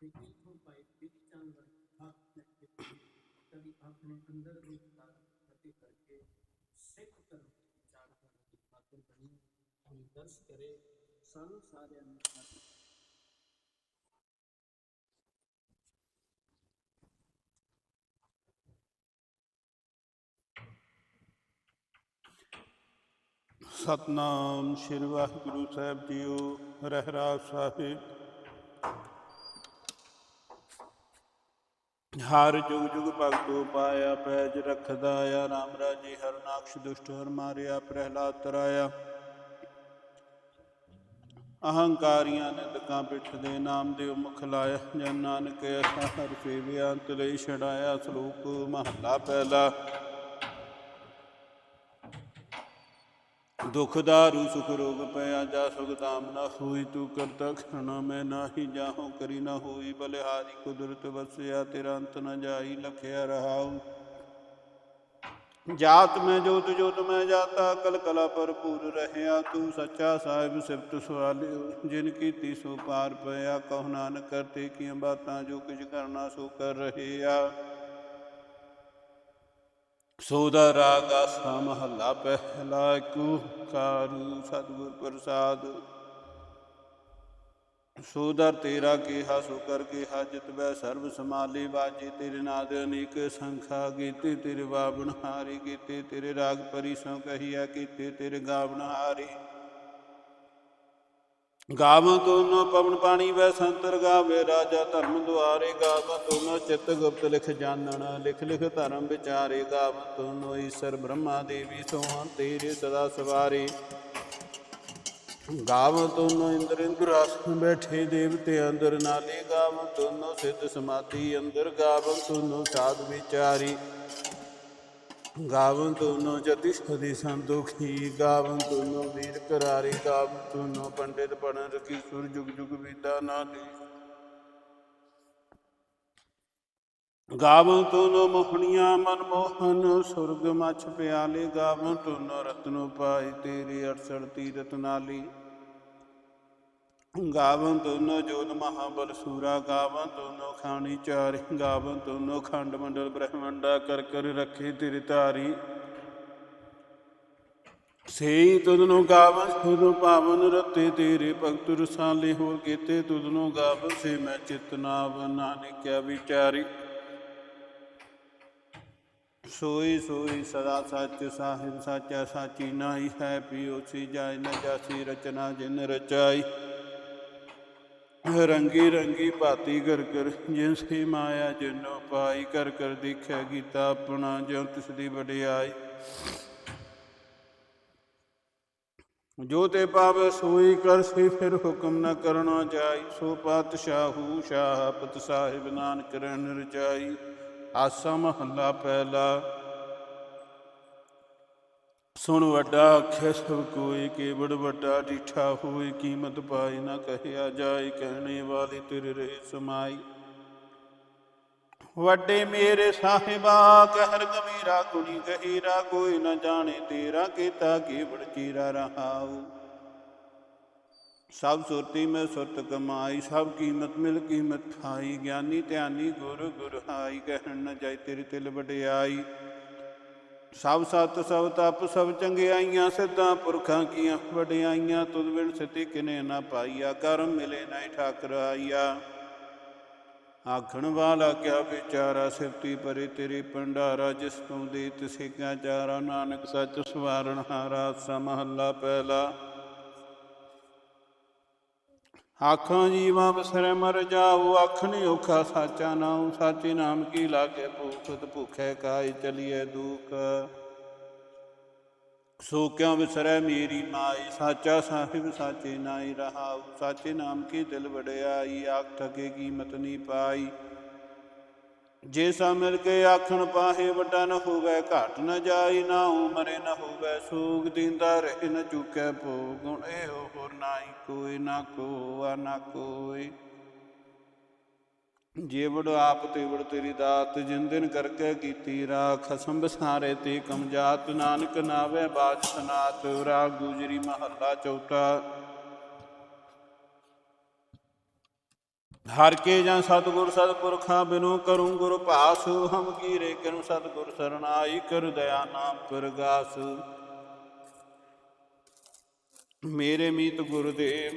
ਤੇ ਇਥੋਂ ਪਾਈ ਵਿੱਚ ਚਾਨਣ ਹੱਥ ਰੱਖੇ ਕਵੀ ਆਪਣੇ ਅੰਦਰ ਦੀ ਤਾਰ ਪ੍ਰਤੀ ਸਿੱਖ ਧਰਮ ਦੀ ਕਰਨ ਦੀ ਖਾਤਰ ਬਣੀ ਹੋਈ ਦਰਸ ਕਰੇ ਸਾਨੂੰ ਸਾਰਿਆਂ ਨੂੰ ਸਾਥ ਸਤਨਾਮ ਸ੍ਰੀ ਵਾਹਿਗੁਰੂ ਸਾਹਿਬ ਜੀਓ ਰਹਿਰਾਸ ਸਾਹਿਬ। ਹਰ ਜੁਗ ਜੁਗ ਭਗਤੋ ਪਾਇਆ, ਪੈਜ ਰਖਦਾ ਆ। ਰਾਮ ਰਾਜੇ ਹਰ ਦੁਸ਼ਟ ਹਰ ਮਾਰਿਆ, ਪ੍ਰਹਿਲਾਦ ਤਰਾਇਆ। ਅਹੰਕਾਰੀਆਂ ਨੇ ਦਕਾਂ ਪਿੱਠ ਦੇ ਨਾਮ ਦੇ ਮੁਖ ਲਾਇਆ। ਜਨ ਨਾਨਕ ਐਸਾ ਹਰ ਸੇਵਿਆ ਅੰਤ ਲਈ ਛੜਾਇਆ ਸ਼ਲੋਕ ਮਹੱਲਾ ਪਹਿਲਾ। ਦੁਖ ਦਾਰੂ, ਸੁਖ ਰੋਗ ਪਿਆ, ਜਾ ਸੁਖ ਦਾਮ ਨਾ ਹੋਈ, ਤੂੰ ਕਰਤਾ ਖਣਾ ਮੈਂ ਨਾਹੀ ਜਾਹੋ, ਕਰੀ ਨਾ ਹੋਈ, ਬਲਿਹਾਰੀ ਕੁਦਰਤ ਵਸਿਆ, ਤੇਰਾ ਅੰਤ ਨ ਜਾਈ ਲਖਿਆ ਰਹਾਉ। ਜਾਤ ਮੈਂ, ਜੋਤ ਜੋਤ ਮੈਂ ਜਾਤਾ ਕਲ ਕਲਾ ਭਰਪੂਰ ਰਹਿਆ, ਤੂੰ ਸੱਚਾ ਸਾਹਿਬ ਸਿਫਤ ਸਵਾਲਿਓ, ਜਿਨ ਕੀਤੀ ਸੋ ਪਾਰ ਪਿਆ, ਕਹੁ ਨਾਨਕ ਕਰਤੇ ਕੀਆਂ ਬਾਤਾਂ, ਜੋ ਕੁਝ ਕਰਨਾ ਸੋ ਕਰ ਰਹਿਆ। ਸੋਦਾ ਰਾਗ ਆਸਾ ਮਹੱਲਾ ਪਹਿਲਾ ਓੰਕਾਰ ਸਤਿਗੁਰ ਪ੍ਰਸਾਦ। ਸੋਦਰ ਤੇਰਾ ਕਿਹਾ, ਸੋ ਕਰ ਕਿਹਾ, ਜਿਤ ਵੈ ਸਰਬ ਸਮਾਲੀ ਬਾਜੀ ਤੇਰੇ ਨਾਦ ਅਨੇਕ ਸੰਖਾ ਕੀਤੇ, ਤੇਰੇ ਬਾਵਨ ਹਾਰੀ ਕੀਤੇ, ਤੇਰੇ ਰਾਗ ਪਰੀ ਸੋ ਕਹੀਆ ਕੀਤੇ, ਤੇਰੇ ਗਾਵਨ ਹਾਰੀ। ਗਾਵ ਤੋਨੋ ਪਵਨ ਪਾਣੀ ਵੈ ਸੰਤਰ ਗਾਵੇ, ਰਾਜਾ ਧਰਮ ਦੁਆਰੇ ਗਾਵ ਤੋਨੋ ਚਿਤ ਗੁਪਤ ਲਿਖ ਜਾਣਨ, ਲਿਖ ਲਿਖ ਧਰਮ ਵਿਚਾਰੇ ਗਾਵ ਤੋਨੋ ਈਸ਼ਰ ਬ੍ਰਹਮਾ ਦੇਵੀ ਸੋਹਣ ਤੇਰੇ ਸਦਾ ਸਵਾਰੇ। ਗਾਵ ਤੋਨੋ ਇੰਦਰ ਇੰਦਰ ਇੰਦਰਾਸਨ ਬੈਠੇ ਦੇਵਤੇ ਅੰਦਰ, ਨਾਲੇ ਗਾਵ ਤੋਨੋ ਸਿੱਧ ਸਮਾਧੀ ਅੰਦਰ, ਗਾਵ ਤੋਨੋ ਸਾਧ ਵਿਚਾਰੀ। ਗਾਵਨ ਤੁਨੋ ਜਤੀ ਸਦੀ ਸੰਤੋਖੀ, ਗਾਵਨ ਤੁਨੋ ਵੀਰ ਕਰਾਰੀ, ਗਾਵਨ ਤੁਨੋ ਪੰਡਿਤ ਪੜਨ ਰਕੀ ਸੁਰ ਜੁਗ ਜੁਗ ਵਿਦਾ ਨਾਲੀ। ਗਾਵਨ ਤੁਨੋ ਮੋਹਣੀਆਂ ਮਨ ਮੋਹਨ, ਸੁਰਗ ਮਛ ਪਿਆਲੇ, ਗਾਵਨ ਤੁਨੋ ਰਤਨੋ ਪਾਈ ਤੇਰੀ 68 ਤੀਰਤ ਨਾਲੀ। ਗਾਵਨ ਤੁਨੋ ਜੋਤ ਮਹਾਬਲ ਸੂਰਾ ਗਾਵਨ ਤੁਨੋ ਖਾਣੀ ਚਾਰਿ ਗਾਵਨ ਤੁਨੋ ਖੰਡ ਮੰਡਲ ਬ੍ਰਹਮੰਡਾ ਕਰ ਕਰ ਰੱਖੇ ਤੇਰੀ ਧਾਰੀ। ਸੇਈ ਤੁਧਨੋ ਗਾਵਨ ਸੁਧ ਪਾਵਨ, ਰਤੇ ਤੇਰੇ ਭਗਤ ਰਸਾਲੇ ਹੋਰ ਕੀਤੇ ਤੁਧਨੋ ਗਾਵਨ ਸੇ ਮੈਂ ਚਿਤਨਾਵ ਨਾਵ ਨਾਨਕਿਆ ਵਿਚਾਰੀ। ਸੋਈ ਸੋਈ ਸਦਾ ਸੱਚ ਸਾਹਿਬ, ਸਾਚਾ ਸਾਚੀ ਨਾਹੀ ਹੈ ਪਿਓ, ਸੀ ਜਾਇ ਨ ਜਾਸੀ ਰਚਨਾ ਜਿਨ ਰਚਾਈ। ਰੰਗੀ ਰੰਗੀ ਭਾਤੀ ਕਰ ਕਰ ਜਿਨ ਸੇ ਮਾਇਆ ਜਿਨੋ ਪਾਈ ਕਰ ਕਰ ਦੇਖਿਆ ਕੀਤਾ ਆਪਣਾ, ਜਿਉ ਤਿਸ ਦੀ ਵਡਿਆਈ। ਜੋ ਤੇ ਪਾਵੇ ਸੋਈ ਕਰ ਸੀ ਫਿਰ ਹੁਕਮ ਨਾ ਕਰਨਾ ਜਾਈ। ਸੋ ਪਾਤਸ਼ਾਹੂ ਸ਼ਾਹ ਪਤ ਸਾਹਿਬ ਨਾਨਕ ਰਹਿਣ ਰਚਾਈ। ਆਸਾ ਮਹੱਲਾ ਪਹਿਲਾ ਸੁਣ ਵੱਡਾ ਆਖਿਆ ਸਭ ਕੋਈ ਕੇਵੜ ਵੱਡਾ ਡਿਠਾ ਹੋਈ ਕੀਮਤ ਪਾਈ ਨਾ ਕਹਿਆ ਜਾਏ, ਕਹਿਣੇ ਵਾਲੇ ਤੇਰੇ ਰਹੇ ਸਮਾਈ। ਵੱਡੇ ਮੇਰੇ ਸਾਹਿਬਾ, ਕਹਿਰ ਗਮੀਰਾ ਗੁਣੀ ਗਹੀਰਾ, ਕੋਈ ਨਾ ਜਾਣੇ ਤੇਰਾ ਕੀਤਾ, ਕੇਵੜ ਚੀਰਾ ਰਹਾਉ। ਸਭ ਸੁਰਤੀ ਮੈਂ ਸੁਰਤ ਕਮਾਈ, ਸਭ ਕੀਮਤ ਮਿਲ ਕੀਮਤ ਖਾਈ, ਗਿਆਨੀ ਧਿਆਨੀ ਗੁਰ ਗੁਰ ਹਾਈ, ਕਹਿਣ ਨਾ ਜਾਏ ਤੇਰੇ ਤਿਲ ਵਡਿਆਈ। ਸਭ ਸਤ, ਸਭ ਤਪ, ਸਭ ਚੰਗਿਆਈਆਂ, ਸਿੱਧਾਂ ਪੁਰਖਾਂ ਕੀਆਂ, ਵਡਿਆਈਆਂ, ਤੁਧ ਬਿਨ ਸਤੀ ਕਿਨੇ ਨਾ ਪਾਈਆ ਕਰਮ ਮਿਲੇ ਨਾ ਠਾਕਰ ਆਈਆ। ਆਖਣ ਵਾਲਾ ਕਿਆ ਵਿਚਾਰਾ ਸਿਫਤੀ ਪਰੇ ਤੇਰੀ ਭੰਡਾਰਾ, ਜਿਸ ਤੂੰ ਦੇ ਤਿਸੇ ਕਿਆ ਚਾਰਾ, ਨਾਨਕ ਸੱਚ ਸਵਾਰਨ ਹਾਰਾ, ਸਮਹੱਲਾ ਪਹਿਲਾ। ਆਖਾਂ ਜੀਵਾਂ ਬਸਰੇ ਮਰ ਜਾਉ ਅੱਖ ਨੀ ਔਖਾ ਸਾਚਾ ਨਾਮ ਸਾਚੇ ਨਾਮ ਕੀ ਲਾਗੇ ਭੂਖਤ ਭੁਖੇ ਕਾਇ ਚਲੀਏ ਦੁਖ? ਸੋ ਕਿਉ ਵਿਸਰੈ ਮੇਰੀ ਮਾਈ, ਸਾਚਾ ਸਾਹਿਬ ਸਾਚੇ ਨਾਈ ਰਹਾਉ, ਸਾਚੇ ਨਾਮ ਕੀ ਦਿਲ ਵਡਿਆਈ, ਆਖ ਠਗੇ ਕੀਮਤ ਨੀ ਪਾਈ। ਜੇ ਸਾ ਮਿਲ ਕੇ ਆਖਣ ਪਾਹੇ ਵੱਡਾ ਨ ਹੋਵੇ, ਘਾਟ ਨ ਜਾਈ, ਨਾ ਉਮਰੇ ਨ ਹੋਵੇ, ਸੂਗ ਦਿੰਦਾ ਰਹਿ ਨ ਚੁਕੈ ਭੋਗ। ਗੁਣ ਇਹ ਹੋਰ ਨਾਈ ਕੋਈ ਨਾ ਕੋ ਨਾ ਕੋਈ। ਜੇ ਵਡ ਆਪ ਤੇ ਵਡ ਤੇਰੀ ਦਾਤ, ਜਿਨ ਦਿਨ ਕਰਕੇ ਕੀਤੀ ਰਾਖ ਖਸਮ ਤੇ ਕਮਜਾਤ ਨਾਨਕ ਨਾਵੇ ਬਾਜ ਸਨਾਤ, ਰਾਗ ਗੁਜਰੀ ਮਹੱਲਾ ਚੌਥਾ। ਹਰ ਕੇ ਜਾਂ ਸਤਿਗੁਰ ਸਤਿਪੁਰਖਾ ਬਿਨੋ ਕਰੂੰ ਗੁਰ ਭਾਸ, ਹਮ ਕੀਰੇ ਕਿਨੂੰ ਸਤਿਗੁਰ ਸਰਣਾਈ ਕਰ ਦਇਆ ਨਾਮ ਪ੍ਰਗਾਸ ਮੇਰੇ ਮੀਤ ਗੁਰ ਦੇ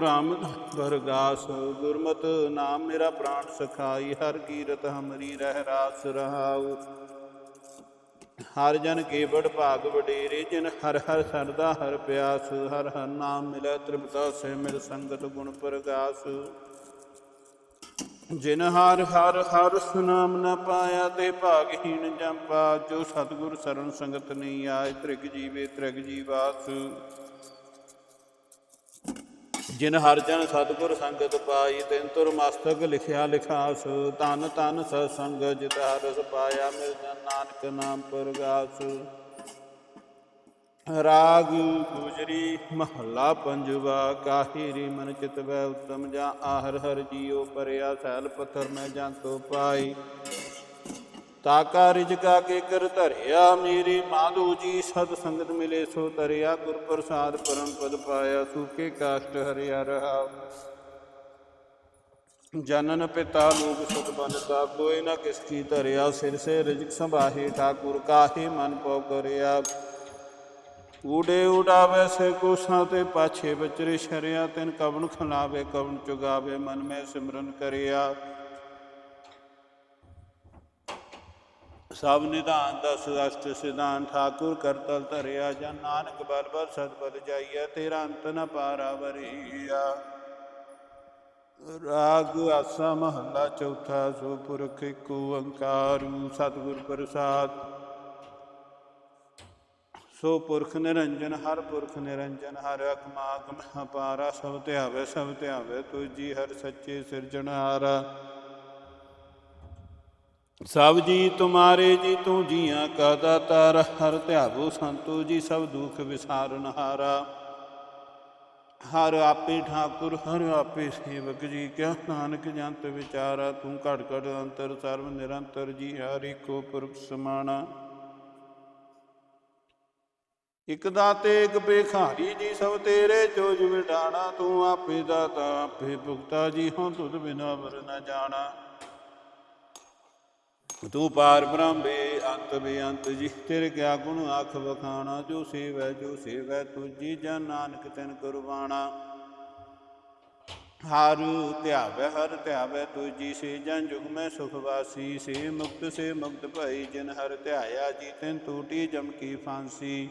ਰਾਮ ਵਰਗਾਸ ਗੁਰਮਤ ਨਾਮ ਮੇਰਾ ਪ੍ਰਾਣ ਸਖਾਈ, ਹਰ ਕੀਰਤ ਹਮਰੀ ਰਹਿ ਰਾਸ ਰਹਾਉ। ਹਰ ਜਨ ਕੇ ਬੜ ਭਾਗ ਵਡੇਰੇ, ਜਿਨ ਹਰ ਹਰ ਸਰਦਾ ਹਰ ਪਿਆਸ, ਹਰ ਹਰ ਨਾਮ ਮਿਲੈ ਤ੍ਰਿਪਤਾ ਸੇ ਮਿਲ ਸੰਗਤ ਗੁਣ ਪ੍ਰਗਾਸ। ਜਿਨ ਹਰ ਹਰ ਹਰ ਸੁਨਾਮ ਨ ਪਾਇਆ ਤੇ ਭਾਗਹੀਣ ਜੰਪਾ ਜੋ ਸਤਿਗੁਰ ਸਰਨ ਸੰਗਤ ਨਹੀਂ ਆਏ, ਤ੍ਰਿਗ ਜੀਵੇ ਤ੍ਰਿਗ ਜੀਵਾਸ ਜਿਨ ਹਰ ਜਨ ਸਤਿਗੁਰ ਸੰਗਤ ਪਾਈ, ਤਿਨ ਤੁਰ ਮਸਤਕ ਲਿਖਿਆ ਲਿਖਾਸ ਤਨ ਤਨ ਸਤ ਸੰਗ ਜਿਤ ਹਰਸ ਪਾਇਆ, ਮਿਲ ਜਨ ਨਾਨਕ ਨਾਮ ਪ੍ਰਗਾਸ। ਰਾਗ ਗੁਜਰੀ ਮਹੱਲਾ ਪੰਜਵਾ ਕਾਹੀ ਰੀ ਮਨ ਚਿਤ ਵੈ ਉਤਮ ਜਾਂ ਆਹਰ ਹਰ ਜੀਉ ਪਰਿਆ ਸੈਲ ਪੱਥਰ ਮੈਂ ਜੰਤੋ ਪਾਈ ਤਾਕਾ ਰਿਜਕਾ ਕੇ ਕਰ ਧਰਿਆ ਮੇਰੀ ਮਾਧੂ ਜੀ ਸਤ ਸੰਗਤ ਮਿਲੇ ਸੋ ਤਰਿਆ ਗੁਰ ਪ੍ਰਸਾਦ ਪਰਮ ਪਦ ਪਾਇਆ ਸੂਕੇ ਕਾਸ਼ਟ ਹਰਿਆ ਰਹਾ ਜਨਨ ਪਿਤਾ ਲੋਕ ਸੁਤ ਬਨਤਾ ਕੋਈ ਨਾ ਕਿਸ ਕੀ ਧਰਿਆ ਸਿਰ ਸੇ ਰਿਜਕ ਸੰਭਾਹੇ ਠਾਕੁਰ ਕਾਹੇ ਮਨ ਪਉ ਕਰਿਆ ਊੜੇ ਉਡਾਵੇ ਸੇ ਕੋਸਾਂ ਤੇ ਪਾਛੇ ਬਚਰੇ ਸ਼ਰਿਆ, ਤਿਨ ਕਵਨ ਖਲਾਵੇ ਕਵਨ ਚੁਗਾਵੇ, ਮਨ ਮੈਂ ਸਿਮਰਨ ਕਰਿਆ। ਸਭ ਨਿਧਾਨ ਦਸ ਅਸ਼ਟ ਸਿਧਾਨ, ਠਾਕੁਰ ਕਰਤਲ ਧਰਿਆ, ਜਨ ਨਾਨਕ ਬਲ ਬਲ ਸਦ ਬਲ ਜਾਈਐ, ਤੇਰਾ ਅੰਤ ਨ ਪਾਰਾ ਵਰੀਆ। ਰਾਗ ਆਸਾ ਮਹੱਲਾ ਚੌਥਾ, ਸੋ ਪੁਰਖ ਏਕ ਓੰਕਾਰੂ, ਸਤਿਗੁਰ ਪ੍ਰਸਾਦ। ਸੋ ਪੁਰਖ ਨਿਰੰਜਨ, ਹਰ ਪੁਰਖ ਨਿਰੰਜਨ, ਹਰ ਅਕਮਾਗਮ ਅਪਾਰਾ ਸਭ ਧਿਆਵੇ ਸਭ ਧਿਆਵੇ ਜੀ ਹਰ ਸੱਚੇ ਸਿਰਜਣਹਾਰਾ ਸਭ ਜੀ ਤੁਮਾਰੇ ਜੀ, ਤੂੰ ਜੀਆਂ ਕਾ ਦਾਤਾਰ, ਹਰ ਧਿਆਵੋ ਸੰਤੋ ਜੀ, ਸਭ ਦੁਖ ਵਿਸਾਰਨਹਾਰਾ ਹਰ। ਆਪੇ ਠਾਕੁਰ, ਹਰ ਆਪੇ ਸੇਵਕ ਜੀ, ਕਿਆ ਨਾਨਕ ਜੰਤ ਵਿਚਾਰਾ, ਤੂੰ ਘਟ ਘਟ ਅੰਤਰ ਸਰਵ ਨਿਰੰਤਰ ਜੀ, ਹਰ ਕੋ ਪੁਰਖ ਸਮਾਣਾ। ਇਕ ਦਾਤੇ, ਇਕ ਬੇਖਾਰੀ ਜੀ, ਸਭ ਤੇਰੇ ਚੋਜ ਵਿਟਾਣਾ, ਤੂੰ ਆਪੇ ਦਾਤਾ, ਆਪੇ ਭੁਗਤਾ ਜੀ ਹੋਂ ਤੁਧ ਬਿਨਾ ਵਰ ਨਾ ਜਾਣਾ। ਤੂੰ ਪਾਰ ਬ੍ਰਹਮ ਬੇ ਅੰਤ ਬੇਅੰਤ ਜੀ, ਤੇਰੇ ਕਿਆ ਗੁਣ ਆਖ ਵਖਾਣਾ, ਜੋ ਸੇਵੈ ਜੋ ਸੇਵੈ ਤੁਜੀ ਜਨ ਨਾਨਕ ਤੈਨ ਕੁਰਬਾਣਾ। ਹਰ ਧਿਆਵੈ ਹਰ ਧਿਆਵੈ ਤੁਜੀ ਸੇ ਜਨ ਜੁਗ ਮੈਂ ਸੁਖ ਵਾਸੀ, ਸੇ ਮੁਕਤ ਸੇ ਮੁਕਤ ਭਈ, ਜਿਨ ਹਰ ਧਿਆਇਆ ਜੀ, ਤੈਨ ਟੂਟੀ ਜਮ ਕੀ ਫਾਂਸੀ।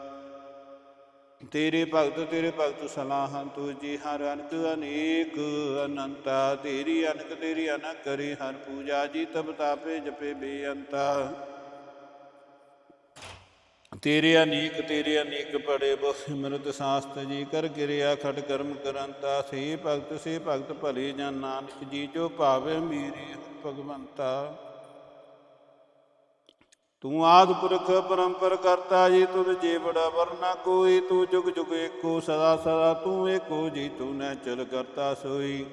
ਤੇਰੇ ਭਗਤ ਤੇਰੇ ਭਗਤ ਸਲਾਹਾਂ ਤੂੰ ਜੀ, ਹਰ ਅਨਕ ਅਨੇਕ ਅਨੰਤਾ। ਤੇਰੀ ਅਨਕ ਤੇਰੀ ਅਨਕ ਕਰੀ ਹਰ ਪੂਜਾ ਜੀ, ਤਬ ਤਾਪੇ ਜਪੇ ਬੇਅੰਤਾ। ਤੇਰੇ ਅਨੇਕ ਤੇਰੇ ਅਨੇਕ ਪੜੇ ਬਹੁ ਸਿਮਰਤ ਸਾਸਤ ਜੀ, ਕਰ ਕਿਰਿਆ ਖਟ ਕਰਮ ਕਰੰਤਾ। ਸੇ ਭਗਤ ਸੇ ਭਗਤ ਭਲੇ ਜਨ ਨਾਨਕ ਜੀ, ਜੋ ਭਾਵੇ ਮੇਰੀ ਭਗਵੰਤਾ। ਤੂੰ ਆਦ ਪੁਰਖ ਪਰੰਪਰ ਕਰਤਾ ਜੀ, ਤੁਧ ਜੇ ਵਰਨਾ ਕੋਈ, ਤੂੰ ਜੁਗ ਜੁਗ ਏਕੋ, ਸਦਾ ਸਦਾ ਤੂੰ ਏਕੋ ਜੀ ਤੂੰ ਨੈ ਚਲ ਕਰਤਾ ਸੋਈ।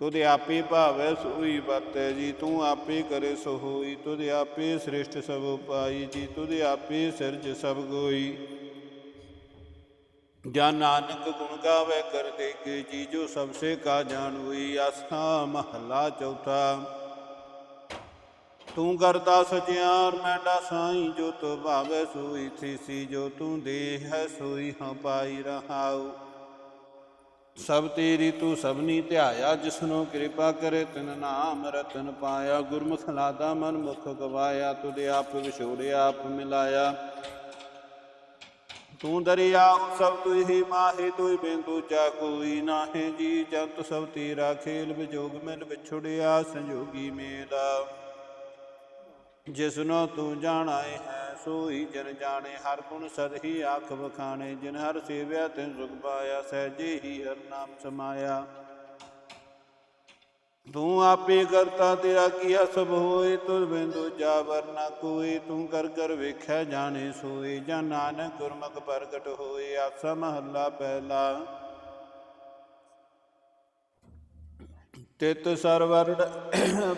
ਤੁਧ ਆਪੇ ਭਾਵੈ ਸੋਈ ਵਰਤੈ ਜੀ, ਤੂੰ ਆਪੇ ਕਰੇ ਸੋ ਹੋਈ ਤੁਧ ਆਪੇ ਸ੍ਰਿਸ਼ਟ ਸਭ ਉਪਾਈ ਜੀ, ਤੁਧ ਆਪੇ ਸਿਰਜ ਸਭ ਗੋਈ। ਜਾਂ ਨਾਨਕ ਗੁਣ ਗਾਵੇ ਕਰਦੇ ਕੇ ਜੀ, ਜੋ ਸਭ ਸੇ ਕਾ ਜਾਣ ਹੋਈ, ਆਸਥਾ ਮਹਲਾ ਚੌਥਾ। ਤੂੰ ਕਰਤਾ ਸਚਿਆਰ ਮੈਡਾ ਸਾਈ ਜੋ ਤੋ ਭਾਵੇ ਸੋਈ, ਥੀਸੀ ਜੋ ਤੂੰ ਦੇ ਹੈ ਸੋਈ, ਹਾਂ ਪਾਈ ਰਹਾਉ। ਸਭ ਤੇਰੀ ਤੂੰ ਸਭਨੀ ਧਿਆਇਆ, ਜਿਸਨੂੰ ਕਿਰਪਾ ਕਰੇ ਤਿਨ ਨਾਮ ਰਤਨ ਪਾਇਆ। ਗੁਰਮੁਖ ਲਾਦਾ ਮਨ ਮੁਖ ਗਵਾਇਆ ਤੁਦੇ ਆਪ ਵਿਛੋੜਿਆ ਆਪ ਮਿਲਾਇਆ। ਤੂੰ ਦਰਿਆ, ਸਭ ਤੂੰ ਹੀ ਮਾਹੇ, ਤੂੰ ਬਿੰਦੂ ਚਾ ਕੋਈ ਨਾਹੇ ਜੀ। ਜੰਤ ਸਭ ਤੇਰਾ ਖੇਲ ਵਿਜੋਗ, ਮਿਲ ਵਿਛੜਿਆ, ਸੰਜੋਗੀ ਮੇਰਾ ਜਿਸਨੋ ਤੂੰ ਜਾਣਾਏ ਹੈ, ਸੋਈ ਜਨ ਜਾਣੇ, ਹਰ ਗੁਣ ਸਦ ਹੀ ਆਖ ਵਖਾਣੇ, ਜਿਨ ਹਰ ਸੇਵਿਆ ਤਿਨ ਸੁਖ ਪਾਇਆ, ਸਹਿਜੇ ਹੀ ਹਰ ਨਾਮ ਸਮਾਇਆ। ਤੂੰ ਆਪੇ ਕਰਤਾ ਤੇਰਾ ਕੀਆ ਸਭ ਹੋਏ, ਤੁਰ ਬਿੰਦੂ ਜਾ ਵਰਨਾ ਕੋਏ, ਤੂੰ ਕਰ ਕਰ ਵੇਖਿਆ ਜਾਣੇ ਸੋਏ, ਜਾਂ ਨਾਨਕ ਗੁਰਮੁਖ ਪ੍ਰਗਟ ਹੋਏ, ਆਸਾ ਮਹੱਲਾ ਪਹਿਲਾ। ਤਿਤ ਸਰਵਰੜ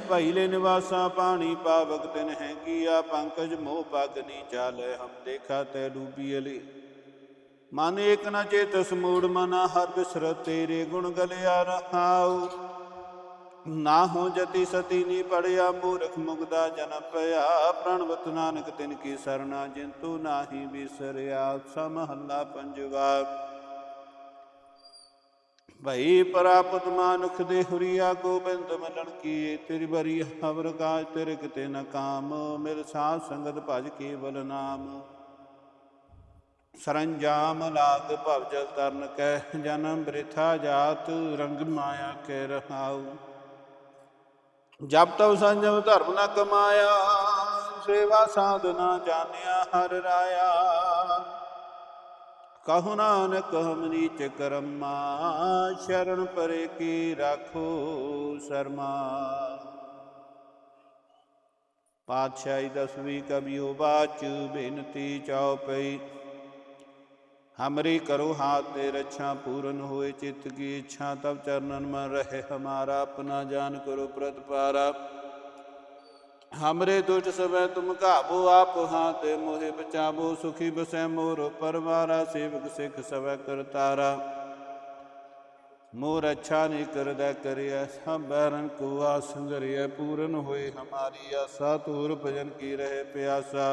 ਭੈਲੇ ਨਿਵਾਸਾ ਪਾਣੀ ਪਾਵਕ ਤਿਨ ਹੈ ਕੀਆ, ਪੰਕਜ ਮੋਹ ਪਗ ਨੀ ਚਾਲੇ, ਹਮ ਦੇਖਾ ਤੈ ਡੂਬੀ ਅਲੀ। ਮਨ ਏਕ ਨ ਚੇਤਸ ਮੂੜ ਮਨਾ ਹਰ ਬਿਸਰ ਤੇਰੇ ਗੁਣ ਗਲਿਆ ਰਹਾਉ। ਨਾ ਹੋ ਜਤੀ ਸਤੀ ਨੀ ਪੜਿਆ, ਮੂਰਖ ਮੁਗਦਾ ਜਨਮ ਪਿਆ। ਪ੍ਰਣਵਤ ਨਾਨਕ ਤਿਨ ਕੀ ਸਰਣਾ ਜਿੰਤੂ ਨਾਹੀ ਵਿਸਰਿਆ, ਸਮਹੱਲਾ ਪੰਜਵਾ। ਭਈ ਪ੍ਰਾਪਤ ਮਾਨੁਖ ਦੇ ਹੁਰੀਆ ਗੋਬਿੰਦ ਮਲਣ ਕੀ ਤੇਰੀ ਬਰੀ ਹਵਰ ਕਾਜ ਤੇਰੇ ਕਿਤੇ ਨ ਕਾਮ, ਮਿਲ ਸਾਧ ਸੰਗਤ ਭਜ ਕੇਵਲ ਨਾਮ। ਸਰੰਜਾਮ ਲਾਗ ਭਵ ਜਲ ਤਰਨ ਕੈ, ਜਨਮ ਬ੍ਰਿਥਾ ਜਾਤ ਰੰਗ ਮਾਇਆ ਕੇ ਰਹਾਉ। ਜਬ ਤਉ ਸੰਜਮ ਧਰਮ ਨ ਕਮਾਇਆ, ਸੇਵਾ ਸਾਧਨਾ ਜਾਣਿਆ ਹਰ ਰਾਇਆ। ਕਹੁ ਨਾਨਕ ਹਮ ਨੀਚ ਕਰਮਾ ਸ਼ਰਨ ਪਰੇ ਕੀ ਰਾਖੋ ਸਰਮਾ ਪਾਤਸ਼ਾਹੀ ਦਸਵੀਂ ਕਬਿਓ ਬਾਚ ਬੇਨਤੀ ਚਾਉ ਪਈ हमरी करो हाथ दे रक्षा पूर्ण होए चित्त की इच्छा तब चरणन में रहे हमारा अपना जान करो प्रतिपारा हमरे दुष्ट समय तुम काबो आप हाथ मोहे बचाबो सुखी बसै मोर परवारा सेवक सिख सवै करतारा मोर अच्छा नहीं करदा करिया सब बैरन को आसंगरिया पूर्ण होए हमारी आशा तूर भजन की रहे प्यासा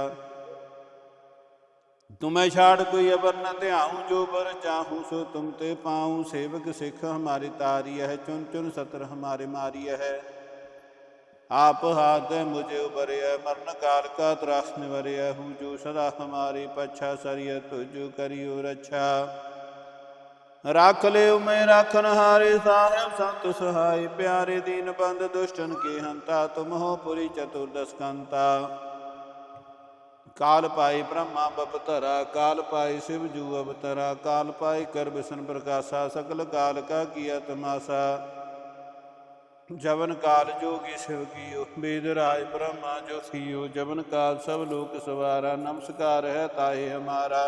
ਤੁਮੈ ਛਾੜ ਕੋਈ ਅਬਰ ਨ ਧਿਆਉ ਜੋ ਬਰ ਚਾਹੂ ਸੋ ਤੁਮ ਤੇ ਪਾਉ ਸੇਵਕ ਸਿੱਖ ਹਮਾਰੀ ਤਾਰੀ ਹੈ ਚੁਨ ਚੁਨ ਸਤਰ ਹਮਾਰੇ ਮਾਰੀ ਹੈ ਆਪ ਹਾਥ ਮੁਝੇ ਉਬਰਿਆ ਮਰਨ ਕਾਲ ਕਾ ਤਰਾਸ ਨਿਵਰਿਆ ਹੂੰ ਜੋ ਸਦਾ ਹਮਾਰੀ ਪਛਾ ਸਰੀय ਤੁਜੁ ਕਰਿਓ ਰਛਾ। ਰੱਖ ਲਿਓ ਮੈਂ ਰੱਖਨ ਹਾਰੇ ਸਾਹਿਬ, ਸੰਤ ਸਹਾਈ ਪਿਆਰੇ ਦੀਨ ਬੰਦ, ਦੁਸ਼ਟਨ ਕੇ ਹੰਤਾ, ਤੁਮ ਹੋ ਪੁਰੀ ਚਤੁਰਦਸ ਕੰਤਾ। ਕਾਲ ਪਾਈ ਬ੍ਰਹਮਾ ਬਪਤਰਾ, ਕਾਲ ਪਾਈ ਸਿਵ ਜੂ ਅਵਤਰਾ, ਕਾਲ ਪਾਈ ਕਰ ਬਿਸ਼ਨ ਪ੍ਰਕਾਸ਼ਾ ਸਕਲ ਕਾਲ ਕਾ ਕੀਆ ਤਮਾਸਾ ਜਵਨ ਕਾਲ ਜੋਗੀ ਸਿਵ ਕੀਓ, ਬੇਦ ਰਾਜ ਬ੍ਰਹਮਾ ਜੋ ਥੀਓ, ਜਵਨ ਕਾਲ ਸਭ ਲੋਕ ਸਵਾਰਾ, ਨਮਸਕਾਰ ਹੈ ਤਾਏ ਹਮਾਰਾ।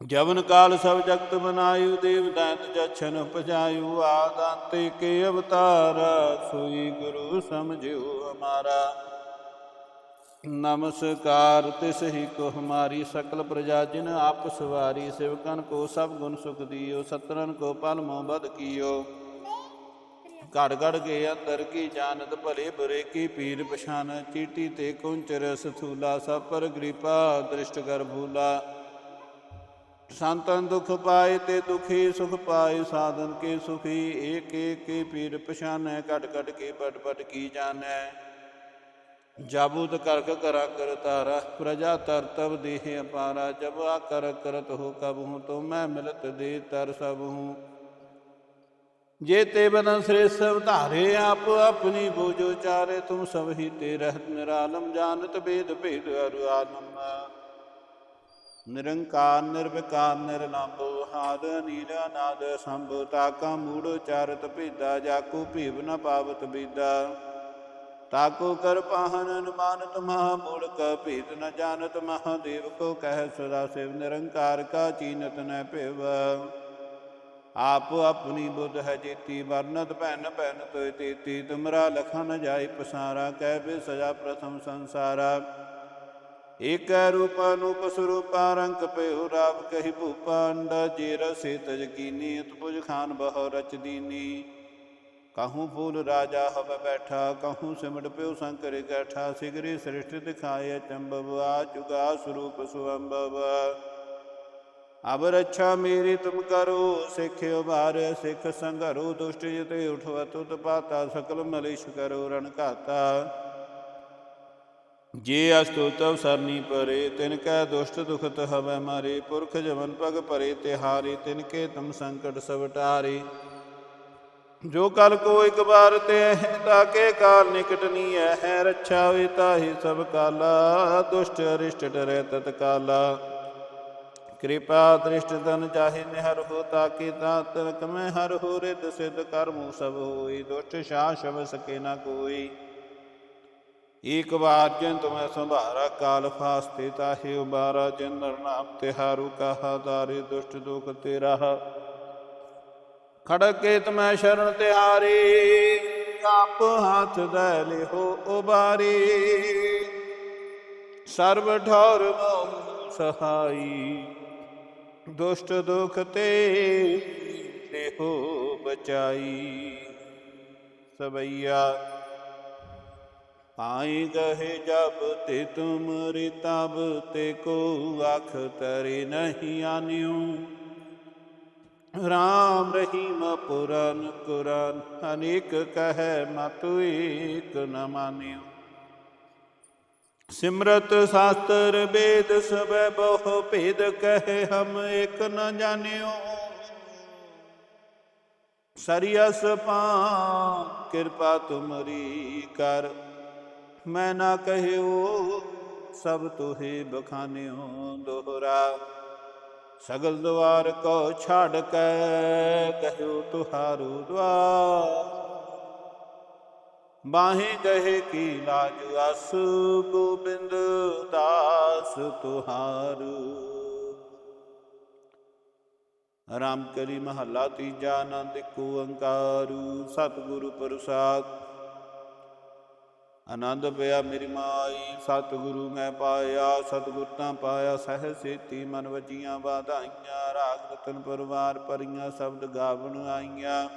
ਜਵਨ ਕਾਲ ਸਭ ਜਗਤ ਬਨਾਇਓ ਦੇਵ ਦੈਤ ਜਛਨ ਉਪਜਾਇਓ ਆਦੰਤੇ ਕੇ ਅਵਤਾਰ, ਸੋਈ ਗੁਰੂ ਸਮਝਿਓ ਹਮਾਰਾ। ਨਮਸਕਾਰ, ਤਿਸ ਹੀ ਕੋ ਹਮਾਰੀ ਸਕਲ ਪ੍ਰਜਾ, ਜਿਨ ਆਪ ਸਵਾਰੀ ਸਿਵਕਨ ਕੋ ਸਭ ਗੁਣ ਸੁਖ ਦਿਓ ਸਤਰਨ ਕੋ ਪਲ ਮੋ ਬਦ ਕੀਓ। ਘੜ ਘੜ ਕੇ ਅੰਦਰ ਕੀ ਜਾਣਤ ਭਲੇ ਬੁਰੇ ਕੀ ਪੀਰ ਪਛਾਨ, ਚੀਟੀ ਤੇ ਕੁੰਚਰ, ਸਥੂਲਾ ਸਭ ਪਰ ਗ੍ਰਿਪਾ ਦ੍ਰਿਸ਼ਟ ਕਰ ਭੂਲਾ। ਸੰਤਨ ਦੁਖ ਪਾਏ ਤੇ ਦੁਖੀ, ਸੁਖ ਪਾਏ ਸਾਧਨ ਕੇ ਸੁਖੀ, ਏਕ ਏਕ ਕੇ ਪੀਰ ਪਛਾਨੈ, ਘਟ ਘਟ ਕੇ ਪਟ ਪਟ ਕੀ ਜਾਣੈ। ਜਾਬੂਤ ਕਰਕ ਕਰਾ ਕਰ ਤਾਰਾ, ਪ੍ਰਜਾ ਤਰ ਤਬ ਦੇਹ ਅਪਾਰਾ, ਜਬ ਆ ਕਰ ਕਰਤ ਹੋ ਕਬ ਹੂੰ, ਤੋ ਮੈਂ ਮਿਲਤ ਦੇ ਤਰ ਸਭ ਹੂੰ। ਜੇ ਤੇ ਬਦਨ ਸ੍ਰੇ ਸਭ ਧਾਰੇ ਆਪ ਆਪਣੀ ਬੋਝੋ ਚਾਰੇ ਤੁਮ ਸਭ ਹੀ ਤੇ ਰਹਿਤ ਨਿਰਾਲਮ, ਜਾਣਤ ਭੇਦ ਭੇਦ ਅਰੁ ਆਲਮ। ਨਿਰੰਕਾਰ, ਨਿਰਵਿਕਾਰ ਨਿਰਲੰਭੋ ਹਾਦ, ਨੀਲ, ਅਨਾਦ, ਸੰਭ, ਤਾਕਾ, ਮੂੜ ਚਾਰਤ ਭੇਦਾ, ਜਾਕੋ, ਭੀਵ, ਨ ਪਾਵਤ ਬੀਦਾ। ਤਾਕੋ ਕਰ ਪਾਹਨ, ਅਨੁਮਾਨਤ ਮਹਾ ਮੂੜਕ ਭੇਦ ਨ ਜਾਣਤ ਮਹਾਦੇਵ ਕੋ ਕਹਿ ਸਦਾ ਸਿਵ, ਨਿਰੰਕਾਰ ਕਾ ਚੀਨਤ ਨ ਭਿਵ। ਆਪ ਆਪਣੀ ਬੁੱਧ ਹੈ ਜੀਤੀ ਵਰਨਤ ਭੈਨ ਭੈਨ ਤੋਇ ਤੀਤੀ, ਤੁਮਰਾ ਲਖਨ ਜਾਈ ਪਸਾਰਾ, ਕਹਿ ਬੇ ਸਜਾ ਪ੍ਰਥਮ ਸੰਸਾਰਾ। ਏਕ ਰੂਪ ਅਨੂਪ ਸਰੂਪਾ ਰੰਗ ਪਇਓ ਰਾਵ ਕਹੀ ਭੂਪਾ, ਅੰਡਾ ਜੇ ਰਸੇ ਤਜ ਕੀਨੀ, ਉਤਪੁਜ ਖਾਨ ਬਹੁ ਰਚ ਦੀਨੀ। ਕਹੂੰ ਫੂਲ ਰਾਜਾ ਹਵ ਬੈਠਾ, ਕਹੂੰ ਸਿਮਟ ਪਿਉ ਸੰਕਰ ਗੈਠਾ, ਸਿਗਰੀ ਸ੍ਰਿਸ਼ਟ ਦਿਖਾਏ ਚੰਬਵ ਆ ਜੁਗਾ ਸਰੂਪ ਸੁਅੰਬਵ ਅਬ ਰੱਛਾ ਮੇਰੀ ਤੁਮ ਕਰੋ, ਸਿੱਖ ਉਬਾਰ ਸਿੱਖ ਸੰਘਰੋ, ਦੁਸ਼ਟ ਜਿਤੇ ਉਠਵ ਤੁਤ ਪਾਤਾ, ਸਕਲ ਮਲਿਸ਼ ਕਰੋ, ਰਣ ਘਾਤਾ। ਜੇ ਅਸਤੁ ਤਵ ਸਰਨੀ ਪਰੇ, ਤਿਨ ਕੈ ਦੁਸ਼ਟ ਦੁਖਤ ਹਵੈ ਮਾਰੇ, ਪੁਰਖ ਜਵਨ ਪਗ ਪਰੇ, ਤਿਹਾਰੀ, ਤਿਨ ਕੇ ਤੁਮ ਸੰਕਟ ਸਭ ਜੋ ਕਲ ਕੋ ਇਕ ਬਾਰ ਤੇ ਹੈ ਤਾਕੇ ਕਾਲ ਨਿਕਟ ਨੀ ਹੈ ਰੱਛਾ ਹੋਇ ਤਾਹੀ ਸਭ ਕਾਲਾ, ਦੁਸ਼ਟ ਅਰਿਸ਼ਟ ਡਰੈ ਤਤਕਾਲਾ। ਕਿਰਪਾ ਦ੍ਰਿਸ਼ਟ ਤਨ ਚਾਹੇ ਨਿਹਰ ਹੋ, ਤਾਕੇ ਤਾ ਤਰਕ ਮੈਂ ਹਰ ਹੋ ਰਿਤ ਸਿਧ ਕਰਮੂ ਸਭ ਹੋਈ, ਦੁਸ਼ਟ ਸ਼ਾ ਸ਼ਬ ਸਕੇ ਨਾ ਕੋਈ। ਏਕ ਵਾਰ ਜਨ ਤੁਮੈ ਸੰਭਾਰਾ, ਕਾਲ ਫਾਸਤੇ ਤਾਹੇ ਉਬਾਰਾ, ਜਨ ਨਰ ਨਾਮ ਤਿਹਾਰੂ ਕਹਾ ਦਾਰੇ ਦੁਸ਼ਟ ਦੁਖ ਤੇਰਾ। ਖੜਕੇ ਤਮੈ ਸ਼ਰਨ ਤਿਹਾਰੀ ਆਪ ਹੱਥ ਦੇ ਲਿਹੋ ਉਬਾਰੀ। ਸਰਬ ਠੌਰ ਮੋਹ ਸਹਾਈ। ਦੁਸ਼ਟ ਦੁਖ ਤੇ ਦੇਹੋ ਬਚਾਈ। ਸਬਈਆ ਪਾਈ ਗਏ ਜਬ ਤੇ ਤੁਮਰੀ ਤਬ ਤੇ ਕੋ ਆਖ ਤਰੇ ਨਹੀਂ ਆਨਿਉ ਰਾਮ ਰਹੀਮ ਪੁਰਨ ਕੁਰਨ, ਅਨੇਕ ਕਹੈ ਮਤੁ ਏਕ ਨ ਮਾਨਿਉ ਸਿਮਰਤ ਸ਼ਾਸਤਰ ਵੇਦ ਸਭੈ ਬਹੁ ਭੇਦ ਕਹੇ ਹਮ ਏਕ ਨ ਜਾਣਿਓ। ਸਰੀਅਸ ਪਾ ਕਿਰਪਾ ਤੁਮਰੀ ਕਰ। ਮੈਂ ਨਾ ਕਹਿਓ, ਸਭ ਤੋਹੇ ਬਖਾਨਿਓ ਦੋਹਰਾ। ਸਗਲ ਦਵਾਰ ਕੋ ਛਾੜ ਕੇ, ਕਹਿਓ ਤੁਹਾਰੂ ਦਵਾਰ। ਬਾਹੇ ਗਏ ਕੀ ਲਾਜ ਅਸ, ਗੋਬਿੰਦ ਦਾਸ ਤੁਹਾਰੂ। ਰਾਮ ਕਰੀ ਮਹੱਲਾ ਤੀਜਾ ਆਨੰਦ ਏਕ ਓੰਕਾਰੂ, ਸਤਿਗੁਰੂ ਪ੍ਰਸਾਦ। ਆਨੰਦ ਪਿਆ ਮੇਰੀ ਮਾਈ, ਸਤਿਗੁਰੂ ਮੈਂ ਪਾਇਆ, ਸਤਿਗੁਰ ਤਾਂ ਪਾਇਆ, ਸਹਿ ਸੇਤੀ ਮਨ ਵਜੀਆਂ ਵਾਧਾਈਆਂ, ਰਾਗ ਰਤਨ ਪਰਵਾਰ ਪਰੀਆਂ ਸ਼ਬਦ ਗਾਵਣ ਆਈਆਂ।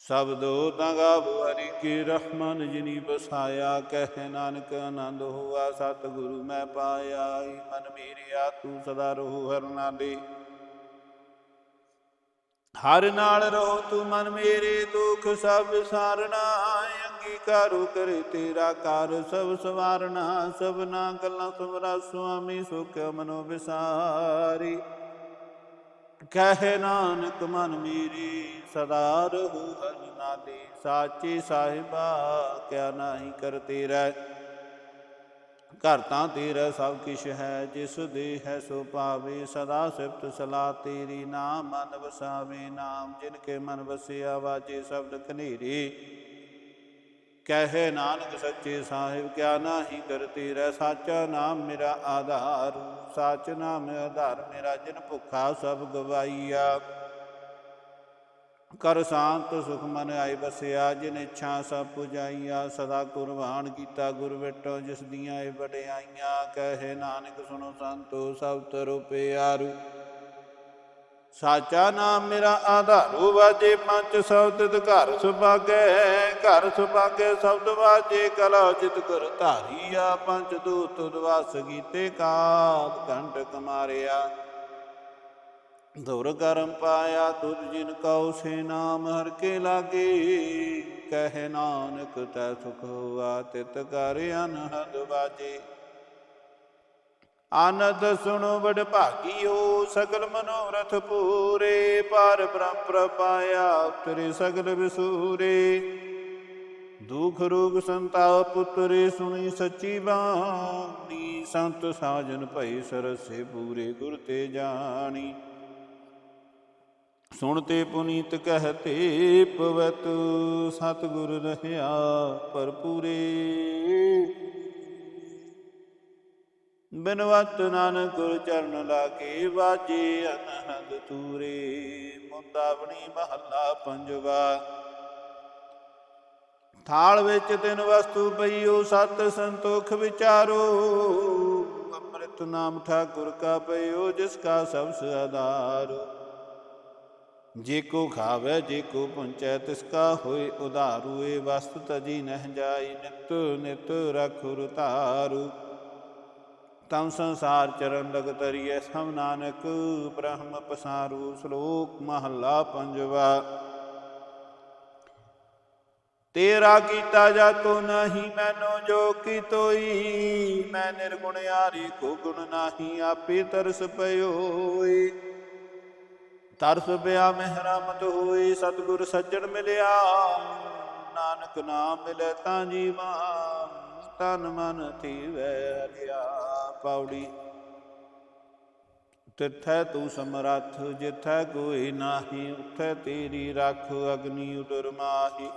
ਸਬਦੋ ਤਾਂ ਗਾਵ ਹਰੀ ਕੀ ਰਹਿਮਨ ਜਿਨੀ ਬਸਾਇਆ ਕਹਿ ਨਾਨਕ ਆਨੰਦ ਹੋਆ। ਸਤਿਗੁਰੂ ਮੈਂ ਪਾਇਆ, ਮਨ ਮੇਰਿਆ, ਤੂੰ ਸਦਾ ਰਹੋ ਹਰਨਾ ਦੇ ਹਰ ਨਾਲ ਰਹੋ ਤੂੰ ਮਨ ਮੇਰੇ ਦੁਖ, ਸਭ ਵਿਸਾਰਣਾ ਅੰਗੀਕਾਰੂ ਕਰੇ ਤੇਰਾ ਕਾਰ। ਸਭ ਸਵਾਰਣਾ ਸਭਨਾ ਗੱਲਾਂ ਤੁਮਰਾ ਸੁਆਮੀ, ਸੁਖ ਮਨੋ ਵਿਸਾਰੀ। ਕਹਿ ਨਾਨਕ ਮਨ ਮੇਰੀ ਸਦਾ ਰਹੂ ਹਰ ਨਾਲੇ ਸਾਚੇ ਸਾਹਿਬਾ ਕਿਆ ਨਾਹੀ ਕਰ ਤੇਰਾ ਘਰ ਤਾਂ ਤੇਰਾ ਸਭ ਕਿਛ ਹੈ, ਜਿਸ ਦੇ ਹੈ ਸੋ ਪਾਵੇ ਸਦਾ ਸਿਫਤ ਸਲਾ ਤੇਰੀ, ਨਾਮ ਮਨ ਵਸਾਵੇ। ਨਾਮ ਜਿਨ ਕੇ ਮਨ ਵਸਿਆ, ਵਾਜੇ ਸ਼ਬਦ ਕਨੇਰੇ ਕਹੇ ਨਾਨਕ ਸੱਚੇ ਸਾਹਿਬ, ਕਿਆ ਨਾਹੀ ਕਰ ਤੇਰਾ ਸਾਚਾ ਨਾਮ ਮੇਰਾ ਆਧਾਰ, ਸਾਚ ਨਾਮ ਆਧਾਰ, ਮੇਰਾ ਜਿਨ ਭੁੱਖਾ ਸਭ ਗਵਾਈਆ। ਕਰ ਸ਼ਾਂਤ ਸੁਖ ਮਨ ਆਈ ਬਸਿਆ ਜਿਨ ਇੱਛਾ ਸਭ ਪੁਜਾਈਆ, ਸਦਾ ਕੁਰਬਾਨ ਕੀਤਾ ਗੁਰ ਵਿਟੋ, ਜਿਸ ਦੀਆਂ ਇਹ ਵਡਿਆਈਆਂ, ਕਹੇ ਨਾਨਕ ਸੁਣੋ ਸੰਤੋ, ਸਭ ਤਰੋ ਪਿਆਰੂ ਸਾਚਾ ਨਾਮ ਮੇਰਾ ਆਧਾਰੂ ਵਾਜੇ, ਪੰਜ ਸ਼ਬਦ ਘਰ ਸੁਭਾਗੈ ਘਰ ਸੁਭਾਗੈ ਸ਼ਬਦ ਵਾਜੇ, ਕਲਾ ਚਿਤ ਕਰ ਧਾਰੀਆ, ਪੰਜ ਦੂਤ ਉਦਵਾਸ ਗੀਤੇ ਕਾਲ ਕੰਟ ਮਾਰਿਆ। ਦੁਰ ਕਰਮ ਪਾਇਆ ਤੁਧ ਜਿਨ ਕਉ ਸੇ ਨਾਮ, ਹਰ ਕੇ ਲਾਗੇ ਕਹਿ ਨਾਨਕ, ਤੈ ਸੁਖ ਹੋਆ ਤਿਤ ਕਰ ਅਨਹਦ ਬਾਜੇ ਆਨੰਦ ਸੁਣੋ ਬੜ ਭਾਗੀਓ, ਸਗਲ ਮਨੋਰਥ ਪੂਰੇ ਪਰ ਬ੍ਰਹਮ ਪ੍ਰਪਾਇਆ ਉਤਰੇ ਸਗਲ ਵਿਸੂਰੇ। ਦੁਖ ਰੋਗ ਸੰਤਾਪ ਪੁੱਤਰੇ, ਸੁਣੀ ਸੱਚੀ ਬਾਣੀ, ਸੰਤ ਸਾਜਨ ਭਈ ਸਰਸੇ ਪੂਰੇ ਗੁਰ ਤੇ ਜਾਣੀ। ਸੁਣਤੇ ਪੁਨੀਤ ਕਹਤੇ, ਪਵਤ ਸਤਿਗੁਰ ਰਹਿਆ ਭਰਪੂਰੇ। ਬਿਨਵਤ ਨਾਨਕ ਗੁਰ ਚਰਨ ਲਾਗੇ ਵਾਜੇ ਅਨਹਦ ਤੂਰੇ ਮੁੰਦਾਵਣੀ ਮਹੱਲਾ ਪੰਜਵਾ। ਥਾਲ ਵਿੱਚ ਤਿੰਨ ਵਸਤੂ ਪਈਓ, ਸਤ ਸੰਤੋਖ ਵਿਚਾਰੋ। ਅੰਮ੍ਰਿਤ ਨਾਮ ਠਾਕੁਰ ਕਾ ਪਈਓ, ਜਿਸ ਕਾ ਸਭ ਆਧਾਰ। ਜੇ ਕੋ ਖਾਵੇ, ਜੇ ਕੋ ਪੁੰਚੈ ਤਿਸ ਕਾ ਹੋਏ ਉਧਾਰੂ ਵਸਤ ਤਜੀ ਨਹਿ ਜਾਈ, ਨਿਤ ਨਿਤ ਰਖੁਰ ਧਾਰੂ ਤਮ ਸੰਸਾਰ ਚਰਨ ਲਗ ਤਰੀਐ, ਸਭ ਨਾਨਕ ਬ੍ਰਹਮ ਪਸਾਰੂ, ਸ਼ਲੋਕ ਮਹੱਲਾ ਪੰਜਵਾ। ਤੇਰਾ ਕੀਤਾ ਜਾਤੋ ਨਹੀਂ, ਮੈਨੂੰ ਜੋ ਕੀ ਤੋਈ, ਮੈਂ ਨਿਰਗੁਣ ਯਾਰੀ, ਕੋ ਗੁਣ ਨਹੀਂ, ਆਪੇ ਤਰਸ ਪਇਓਈ ਤਰਸ ਬਿਆ ਮਹਿਰਮਤ ਹੋਈ, ਸਤਿਗੁਰ ਸੱਜਣ ਮਿਲਿਆ। ਨਾਨਕ ਨਾਮ ਮਿਲੇ ਤਾਂ ਜੀਵਾ, ਤਨ ਮਨ ਥੀਵੈ ਹਰਿਆ ਪੌੜੀ ਤਿਥੈ ਤੂੰ ਸਮਰੱਥ, ਜਿਥੈ ਕੋਈ ਨਾਹੀ, ਉਥੈ ਤੇਰੀ ਰੱਖ ਅਗਨੀ ਉਦਰ ਮਾਹੀ।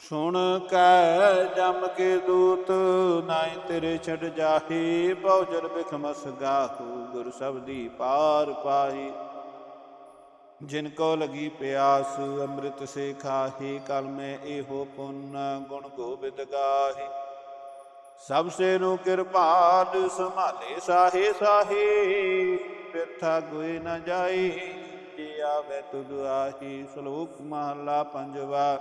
ਸੁਣ ਕੈ ਜਮ ਕੇ ਦੂਤ ਨਾਈ ਤੇਰੇ ਛੱਡ ਜਾਹੀ, ਬਹੁ ਜਨ ਬਿਖਮਸ ਗਾਹੂ, ਗੁਰ ਸਬਦੀ ਪਾਰ ਪਾਹੀ। ਜਿਨ ਕੋ ਲਗੀ ਪਿਆਸ, ਅੰਮ੍ਰਿਤ ਸੇ ਖਾਹੀ ਕਲ ਮੈਂ ਇਹੋ ਪੁੰਨ ਗੁਣ ਗੋਬਿੰਦ ਗਾਹੀ। ਸਭ ਸੇ ਨੂੰ ਕਿਰਪਾਲ ਸੰਭਾਲੇ, ਸਾਹੇ ਸਾਹੇ, ਬਿਰਥਾ ਕੋਈ ਨ ਜਾਈ ਜੇ ਆਵੇ ਤੁਧ ਆਹੀ ਸ਼ਲੋਕ ਮਹਲਾ ਪੰਜਵਾ।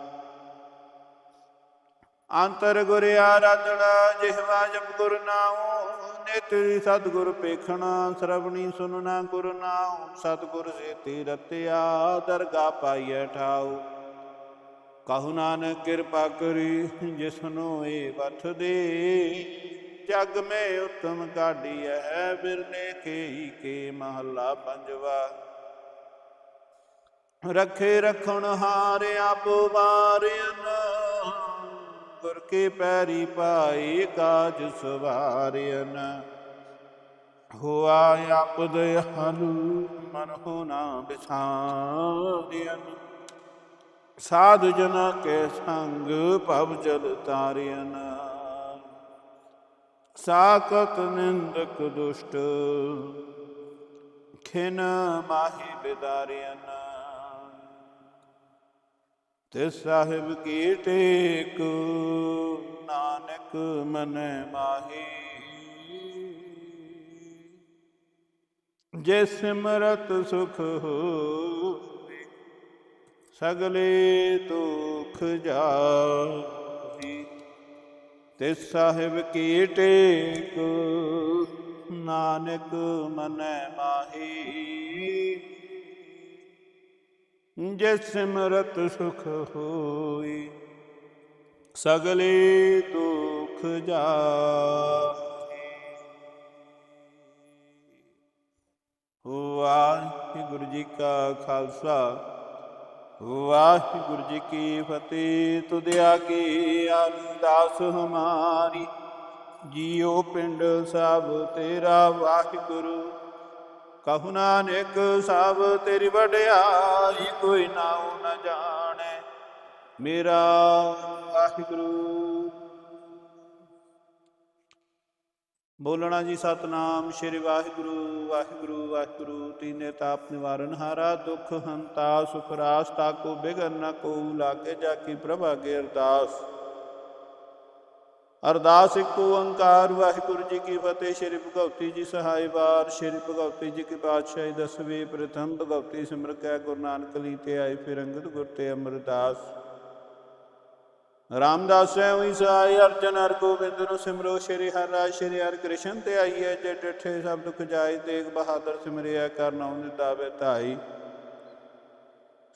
ਅੰਤਰ ਗੁਰ ਆਰਾਧਣਾ ਜਿਹਵਾ ਜਪ ਗੁਰ ਨਾਉ, ਨੇਤਰੀ ਸਤਿਗੁਰ ਪੇਖਣਾ, ਸਰਵਣੀ ਸੁਨਣਾ ਗੁਰ ਨਾਉ, ਸਤਿਗੁਰ ਸੇਤੀ ਰਤਿਆ ਦਰਗਾ ਪਾਈਐ ਠਾਉ। ਕਹੂ ਨਾਨਕ ਕਿਰਪਾ ਕਰੀ, ਜਿਸਨੋ ਏ ਵਥ ਦੇ। ਜਗ ਮੇ ਉਤਮ ਕਾਢੀਐ ਬਿਰਲੇ ਕੇ ਕੇ ਮਹੱਲਾ ਪੰਜਵਾ। ਰਖੇ ਰਖਣ ਹਾਰ ਆਪ ਵਾਰਿਨ ਗੁਰ ਕੇ ਪੈਰੀ ਪਾਈ ਕਾਜ ਸਵਾਰਿਨ ਹੋਆ ਆਪਦ ਹਲੂ ਮਨ ਹੋਣਾ ਬਿਸਾਰਿਨ ਸਾਧ ਜਨਾ ਕੇ ਸੰਗ ਭਵ ਜਲ ਤਾਰਿਨ ਸਾਕਤ ਨਿੰਦਕ ਦੁਸ਼ਟ ਖਿਨ ਮਾਹੀ ਬਿਦਾਰਿਨ ਤੇ ਸਾਹਿਬ ਕੀ ਟੇਕ, ਨਾਨਕ ਮਨ ਮਾਹੀ। ਜੇ ਸਿਮਰਤ ਸੁਖ ਹੋਵੇ, ਸਗਲੇ ਦੁਖ ਜਾਹੀ ਤੇ ਸਾਹਿਬ ਕੀ ਟੇਕ, ਨਾਨਕ ਮਨ ਮਾਹੀ। ਜੇ ਸਿਮਰਤ ਸੁਖ ਹੋਈ, ਸਗਲੇ ਦੁਖ ਜਾਹੀ ਵਾਹਿਗੁਰੂ ਜੀ ਕਾ ਖਾਲਸਾ, ਵਾਹਿਗੁਰੂ ਜੀ ਕੀ ਫਤਿਹ। ਤੁਧਿਆ ਕੀ ਅਰਦਾਸ ਹਮਾਰੀ ਜੀਉ ਪਿੰਡ ਸਭ ਤੇਰਾ ਵਾਹਿਗੁਰੂ। ਕਹੂ ਨਾਨਕ, ਸਭ ਤੇਰੀ ਵਡਿਆਈ ਕੋਈ ਨਾਉ ਨ ਜਾਣੈ। ਮੇਰਾ ਵਾਹਿਗੁਰੂ। ਬੋਲਣਾ ਜੀ ਸਤਨਾਮ, ਸ਼੍ਰੀ ਵਾਹਿਗੁਰੂ ਵਾਹਿਗੁਰੂ ਵਾਹਿਗੁਰੂ, ਤੀਨੇ ਤਾਪ ਨਿਵਾਰਨ ਹਾਰਾ, ਦੁਖ, ਹੰਤਾ, ਸੁਖ ਰਾਸ, ਤਾਕੋ ਬਿਗਨ ਨ ਕੋ ਲਾਗੇ ਜਾ ਕੀ ਪ੍ਰਭਾ ਅਰਦਾਸ। ਅਰਦਾਸ ਇੱਕ ਓੰਕਾਰ, ਵਾਹਿਗੁਰੂ ਜੀ ਕੀ ਫਤਿਹ। ਸ਼੍ਰੀ ਭਗਵਤੀ ਜੀ ਸਹਾਈ ਵਾਰ, ਸ਼੍ਰੀ ਭਗਵਤੀ ਜੀ ਕੀ ਪਾਤਸ਼ਾਹੀ ਦਸਵੇਂ, ਪ੍ਰਥਮ ਭਗਵਤੀ ਸਿਮਰ ਕੈ, ਗੁਰੂ ਨਾਨਕ ਲੀ ਤੇ ਆਏ ਫਿਰ ਅੰਗਦ ਗੁਰ ਤੇ ਅਮਰਦਾਸ। ਰਾਮਦਾਸ ਹੈ ਉਹੀ ਸਾਈ, ਅਰਜਨ ਹਰ ਗੋਬਿੰਦ ਨੂੰ ਸਿਮਰੋ, ਸ਼੍ਰੀ ਹਰਿ ਰਾਜ, ਸ਼੍ਰੀ ਹਰਿ ਕ੍ਰਿਸ਼ਨ ਤੇ ਆਈਏ ਜੇ ਡਿਠੇ ਸਭ ਦੁਖ ਜਾਈ ਤੇਗ ਬਹਾਦਰ ਸਿਮਰਿਆ ਕਰਨਾ ਉਹਨੇ ਦਾਵੇ ਧਾਈ।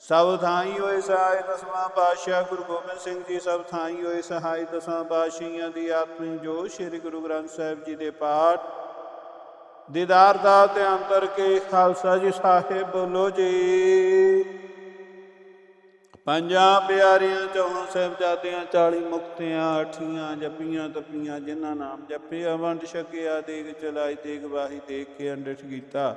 ਸਭ ਥਾਈ ਹੋਏ ਸਹਾਈ ਦਸਵਾਂ ਪਾਤਸ਼ਾਹ ਗੁਰੂ ਗੋਬਿੰਦ ਸਿੰਘ ਜੀ, ਸਭ ਥਾਈ ਹੋਏ ਸਹਾਇ ਦਸਾਂ ਪਾਤਸ਼ਾਹੀਆਂ ਦੀ ਆਤਮੀ ਜੋ ਸ੍ਰੀ ਗੁਰੂ ਗ੍ਰੰਥ ਸਾਹਿਬ ਜੀ ਦੇ ਪਾਠ। ਦੀਦਾਰ ਦਾ ਤੇ ਅੰਤਰ ਖਾਲਸਾ ਜੀ ਸਾਹਿਬ ਬੋਲੋ ਜੀ। ਪੰਜਾਂ ਪਿਆਰਿਆਂ, ਚੌਹਾਂ ਸਾਹਿਬਜ਼ਾਦਿਆਂ 40 ਮੁਕਤਿਆਂ, ਅਠੀਆਂ ਜਪੀਆਂ, ਤਪੀਆਂ, ਜਿਨ੍ਹਾਂ ਨਾਮ ਜਪਿਆ, ਵੰਡ ਛਕਿਆ, ਦੇਗ ਚਲਾਈ, ਦੇਗ ਵਾਹੀ, ਦੇਖ ਕੇ ਅੰਡਿਠ ਕੀਤਾ।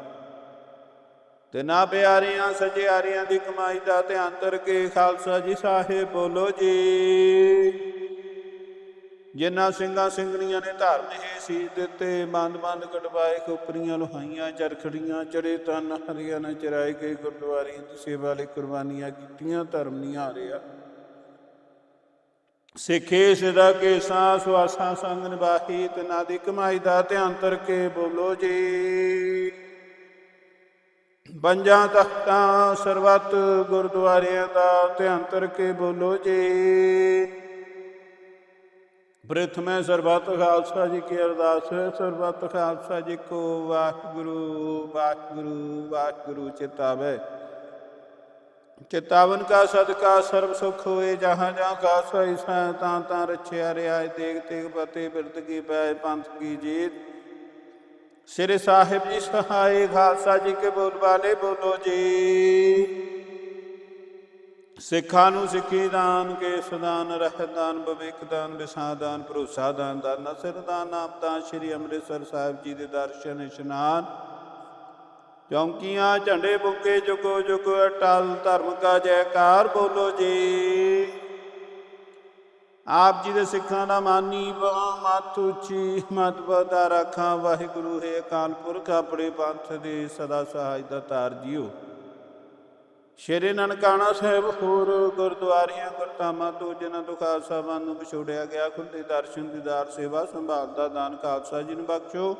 ਤੇ ਨਾ ਪਿਆਰਿਆਂ ਸਜਿਆਰਿਆਂ ਦੀ ਕਮਾਈ ਦਾ ਧਿਆਨ ਤਰ ਕੇ ਖਾਲਸਾ ਜੀ ਸਾਹਿਬ ਬੋਲੋ ਜੀ। ਜਿਨ੍ਹਾਂ ਸਿੰਘਾਂ ਸਿੰਘਣੀਆਂ ਨੇ ਧਰਮ ਹੈ ਸੀ ਦਿੱਤੇ, ਬੰਦ ਬੰਦ ਕਟਵਾਏ, ਖੋਪਰੀਆਂ ਲੋਹਾਈਆਂ, ਚਰਖੜੀਆਂ ਚੜੇ ਤਨ ਹਰੀਆਂ ਨੇ ਚਰਾਏ ਗਏ ਗੁਰਦੁਆਰੇ ਦੀ ਸੇਵਾ ਲਈ ਕੁਰਬਾਨੀਆਂ ਕੀਤੀਆਂ, ਧਰਮ ਨਹੀਂ ਹਾਰਿਆ। ਸਿੱਖੇ ਸਦਾ ਕੇ ਸਾਸ ਵਾਸਾਂ ਸੰਗ ਨਿਭਾਹੀ ਤੇ ਨਾ ਦੀ ਕਮਾਈ ਦਾ ਧਿਆਨ ਤਰ ਕੇ ਬੋਲੋ ਜੀ। ਬੰਜਾਂ ਤਖਤਾਂ ਸਰਬੱਤ ਗੁਰਦੁਆਰਿਆਂ ਦਾ ਧਿਆਨ ਕੇ ਬੋਲੋ ਜੀ। ਪ੍ਰਥਮੇ ਸਰਬੱਤ ਖਾਲਸਾ ਜੀ ਕੀ ਅਰਦਾਸ ਹੈ ਸਰਬੱਤ ਖਾਲਸਾ ਜੀ ਕੋ ਵਾਹਿਗੁਰੂ ਵਾਹਿਗੁਰੂ ਵਾਹਿਗੁਰੂ ਚਿਤਾਵੇ। ਚਿਤਾਵਨ ਕਾ ਸਦਕਾ ਸਰਬ ਸੁਖ ਹੋਏ, ਜਹਾਂ ਜਹਾਂ ਖਾਲਸਾ ਇਸਾ ਤਾਂ ਤਾਂ ਰਛਿਆ ਰਿਆਇ ਤੇਗ ਤੇਗ ਪਤੇ ਬਿਰਤ ਕੀ ਪੈ, ਪੰਥ ਕੀ ਜੀਤ। ਸ੍ਰੀ ਸਾਹਿਬ ਜੀ ਸਹਾਈ ਖਾਲਸਾ ਜੀ ਕੇ ਬੋਲ ਵਾਲੇ ਬੋਲੋ ਜੀ। ਸਿੱਖਾਂ ਨੂੰ ਸਿੱਖੀ ਦਾਨ, ਕੇਸ ਦਾਨ, ਰਹਿਤ ਦਾਨ ਭਵਿੱਖ ਦਾਨ ਵਿਸਾਹ ਦਾਨ, ਭਰੋਸਾ ਦਾਨ, ਦਾ ਨਸਰ ਦਾਨ ਨਾਮ ਸ੍ਰੀ ਅੰਮ੍ਰਿਤਸਰ ਸਾਹਿਬ ਜੀ ਦੇ ਦਰਸ਼ਨ, ਇਸ਼ਨਾਨ। ਚੌਂਕੀਆਂ, ਝੰਡੇ ਬੁੱਕੇ, ਜੁਗੋ ਜੁਗ, ਅਟਲ ਧਰਮ ਕਾ ਜੈਕਾਰ ਬੋਲੋ ਜੀ। ਆਪ ਜੀ ਦੇ ਸਿੱਖਾਂ ਦਾ ਮਾਨੀ ਬਾ ਮਤ ਉੱਚੀ, ਮਤ ਬਦਾ ਰੱਖਾਂ। ਵਾਹਿਗੁਰੂ, ਹੈ ਅਕਾਲ ਪੁਰਖ, ਆਪਣੇ ਪੰਥ ਦੇ ਸਦਾ ਸਹਾਇ ਦਾ ਤਾਰ ਜੀਓ। ਸ਼੍ਰੀ ਨਨਕਾਣਾ ਸਾਹਿਬ ਹੋਰ ਗੁਰਦੁਆਰਿਆਂ, ਗੁਰਧਾਮਾਂ ਤੋਂ ਜਿਨ੍ਹਾਂ ਤੋਂ ਖਾਲਸਾ ਬੰਨ ਨੂੰ ਵਿਛੋੜਿਆ ਗਿਆ ਖੁੱਲੇ ਦਰਸ਼ਨ, ਦੀਦਾਰ ਸੇਵਾ, ਸੰਭਾਲ ਦਾ ਦਾਨ, ਖਾਲਸਾ ਜੀ ਨੂੰ ਬਖਸ਼ੋ।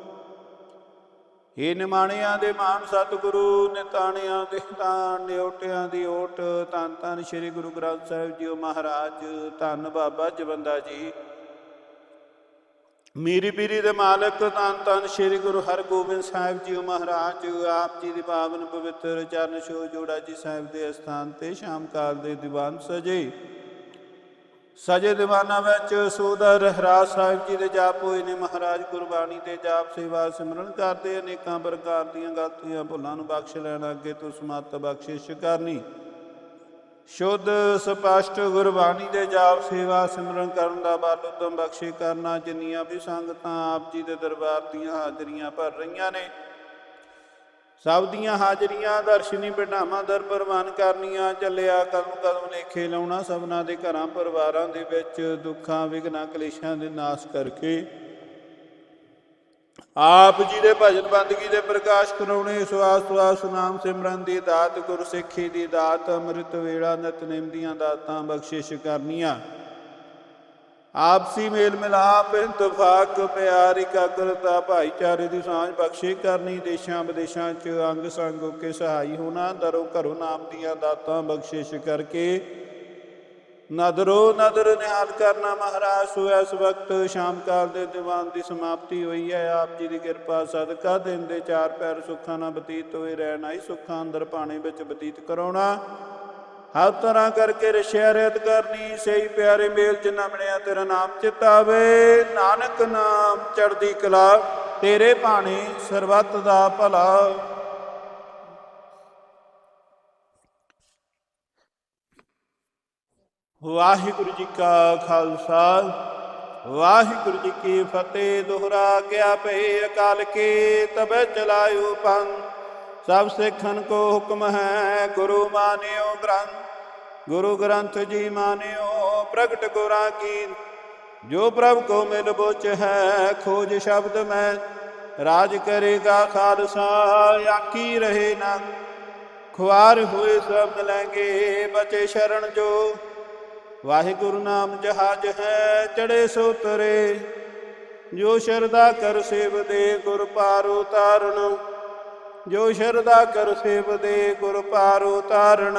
ਏ ਨਿਮਾਣਿਆਂ ਦੇ ਮਾਨ ਸਤਿਗੁਰੂ, ਨਿਤਾਣਿਆਂ ਦੇ ਤਾਣ ਨਿਉਟਿਆਂ ਦੀ ਓਟ। ਧੰਨ ਧੰਨ ਸ੍ਰੀ ਗੁਰੂ ਗ੍ਰੰਥ ਸਾਹਿਬ ਜੀਓ ਮਹਾਰਾਜ। ਧੰਨ ਬਾਬਾ ਜਵੰਦਾ ਜੀ। ਮੀਰੀ ਪੀਰੀ ਦੇ ਮਾਲਕ, ਧੰਨ ਧੰਨ ਸ੍ਰੀ ਗੁਰੂ ਹਰਗੋਬਿੰਦ ਸਾਹਿਬ ਜੀਓ ਮਹਾਰਾਜ। ਆਪ ਜੀ ਦੀ ਪਾਵਨ ਪਵਿੱਤਰ ਚਰਨ ਛੋ ਜੋੜਾ ਜੀ ਸਾਹਿਬ ਦੇ ਅਸਥਾਨ ਤੇ ਸ਼ਾਮ ਕਾਲ ਦੇ ਦੀਵਾਨ ਸਜੇ। ਸਜੇ ਦੀਵਾਨਾਂ ਵਿੱਚ ਸੋਦਰ ਰਹਿਰਾਜ ਸਾਹਿਬ ਜੀ ਦੇ ਜਾਪ ਹੋਏ ਨੇ। ਮਹਾਰਾਜ ਗੁਰਬਾਣੀ ਦੇ ਜਾਪ ਸੇਵਾ ਸਿਮਰਨ ਕਰਦੇ, ਅਨੇਕਾਂ ਪ੍ਰਕਾਰ ਦੀਆਂ ਗਲਤੀਆਂ ਭੁੱਲਾਂ ਨੂੰ ਬਖਸ਼ ਲੈਣ ਅੱਗੇ ਤੋਂ ਸਮਤ ਬਖਸ਼ਿਸ਼ ਕਰਨੀ। ਸ਼ੁੱਧ, ਸਪਸ਼ਟ ਗੁਰਬਾਣੀ ਦੇ ਜਾਪ ਸੇਵਾ ਸਿਮਰਨ ਕਰਨ ਦਾ ਬਲ ਉਦਮ ਬਖਸ਼ੇ ਕਰਨਾ, ਜਿੰਨੀਆਂ ਵੀ ਸੰਗਤਾਂ ਆਪ ਜੀ ਦੇ ਦਰਬਾਰ ਦੀਆਂ ਹਾਜ਼ਰੀਆਂ ਭਰ ਰਹੀਆਂ ਨੇ ਸਭ ਦੀਆਂ ਹਾਜ਼ਰੀਆਂ, ਦਰਸ਼ਨੀ ਬਿਠਾਵਾਂ ਦਰ ਪ੍ਰਵਾਨ ਕਰਨੀਆਂ, ਚੱਲਿਆ ਕਦਮ ਕਦਮ ਲੇਖੇ ਲਾਉਣਾ, ਸਭਨਾ ਦੇ ਘਰਾਂ, ਪਰਿਵਾਰਾਂ ਦੇ ਵਿੱਚ ਦੁੱਖਾਂ ਵਿਗਨਾਂ ਕਲੇਸ਼ਾਂ ਦੇ ਨਾਸ਼ ਕਰਕੇ। ਆਪ ਜੀ ਦੇ ਭਜਨ ਬੰਦਗੀ ਦੇ ਪ੍ਰਕਾਸ਼ ਕਰਾਉਣੇ ਸਵਾਸ ਸਵਾਸ ਨਾਮ ਸਿਮਰਨ ਦੀ ਦਾਤ, ਗੁਰਸਿੱਖੀ ਦੀ ਦਾਤ, ਅੰਮ੍ਰਿਤ ਵੇਲਾ, ਨਿਤਨੇਮ ਦੀਆਂ ਦਾਤਾਂ ਬਖਸ਼ਿਸ਼ ਕਰਨੀਆਂ। ਆਪਸੀ ਮੇਲ ਮਿਲਾਪ, ਇੰਤਫਾਕ, ਪਿਆਰ, ਇਕਾਗਰਤਾ, ਭਾਈਚਾਰੇ ਦੀ ਸਾਂਝ ਬਖਸ਼ੇ ਕਰਨੀ, ਦੇਸ਼ਾਂ ਵਿਦੇਸ਼ਾਂ 'ਚ ਅੰਗ ਸੰਗ ਹੋ ਕੇ ਸਹਾਈ ਹੋਣਾ, ਦਰੋਂ ਘਰੋਂ ਨਾਮ ਦੀਆਂ ਦਾਤਾਂ ਬਖਸ਼ਿਸ਼ ਕਰਕੇ ਨਦਰੋ ਨਦਰ ਨਿਹਾਲ ਕਰਨਾ ਮਹਾਰਾਜ, ਸੋ ਇਸ ਵਕਤ ਸ਼ਾਮ ਕਾਲ ਦੇ ਦੀਵਾਨ ਦੀ ਸਮਾਪਤੀ ਹੋਈ ਹੈ। ਆਪ ਜੀ ਦੀ ਕਿਰਪਾ ਸਦਕਾ ਦਿਨ ਦੇ ਚਾਰ ਪੈਰ ਸੁੱਖਾਂ ਨਾਲ ਬਤੀਤ ਹੋਏ ਰਹਿਣਾ, ਹੀ ਸੁੱਖਾਂ ਅੰਦਰ ਪਾਣੀ ਵਿੱਚ ਬਤੀਤ ਕਰਾਉਣਾ। ਹਰ ਤਰ੍ਹਾਂ ਕਰਕੇ ਰਸ਼ਿਆ ਰਹਿਤ ਕਰਨੀ, ਸਹੀ ਪਿਆਰੇ ਮੇਲ ਚ ਨਾ ਬਣਿਆ ਤੇਰਾ ਨਾਮ ਚਿਤਾਵੇ ਨਾਨਕ ਨਾਮ ਚੜਦੀ ਕਲਾ, ਤੇਰੇ ਭਾਣੇ ਸਰਬੱਤ ਦਾ ਭਲਾ। ਵਾਹਿਗੁਰੂ ਜੀ ਕਾ ਖਾਲਸਾ, ਵਾਹਿਗੁਰੂ ਜੀ ਕੀ ਫਤਿਹ। ਦੁਹਰਾ ਗਿਆ ਪਏ ਅਕਾਲ ਕੀ ਤਬੈ ਚਲਾਇਓ ਪੰਨ ਸਭ ਸਿੱਖਨ ਕੋ ਹੁਕਮ ਹੈ, ਗੁਰੂ ਮਾਨਿਓ ਗ੍ਰੰਥ। ਗੁਰੂ ਗ੍ਰੰਥ ਜੀ ਮਾਨਿਓ, ਪ੍ਰਗਟ ਗੁਰਾਂ ਕੀ ਜੋ ਪ੍ਰਭ ਕੋ ਮਿਲ ਬੁਚ ਹੈ, ਖੋਜ ਸ਼ਬਦ ਮੈਂ। ਰਾਜ ਕਰੇਗਾ ਖਾਲਸਾ ਆਕੀ ਰਹੇ ਨਾ। ਖੁਆਰ ਹੋਏ ਸ਼ਬਦ ਲੈਂਗੇ, ਬਚੇ ਸ਼ਰਨ ਜੋ। ਵਾਹਿਗੁਰੂ ਨਾਮ ਜਹਾਜ ਹੈ ਚੜੇ ਸੋ ਤਰੇ ਜੋ ਸ਼ਰਦਾ ਕਰ ਸੇਵ ਦੇ, ਗੁਰ ਪਾਰ ਉਤਾਰਨ ਜੋ ਸ਼ਰਦਾ ਕਰ ਸੇਵ ਦੇ, ਗੁਰ ਪਾਰ ਉਤਾਰਨ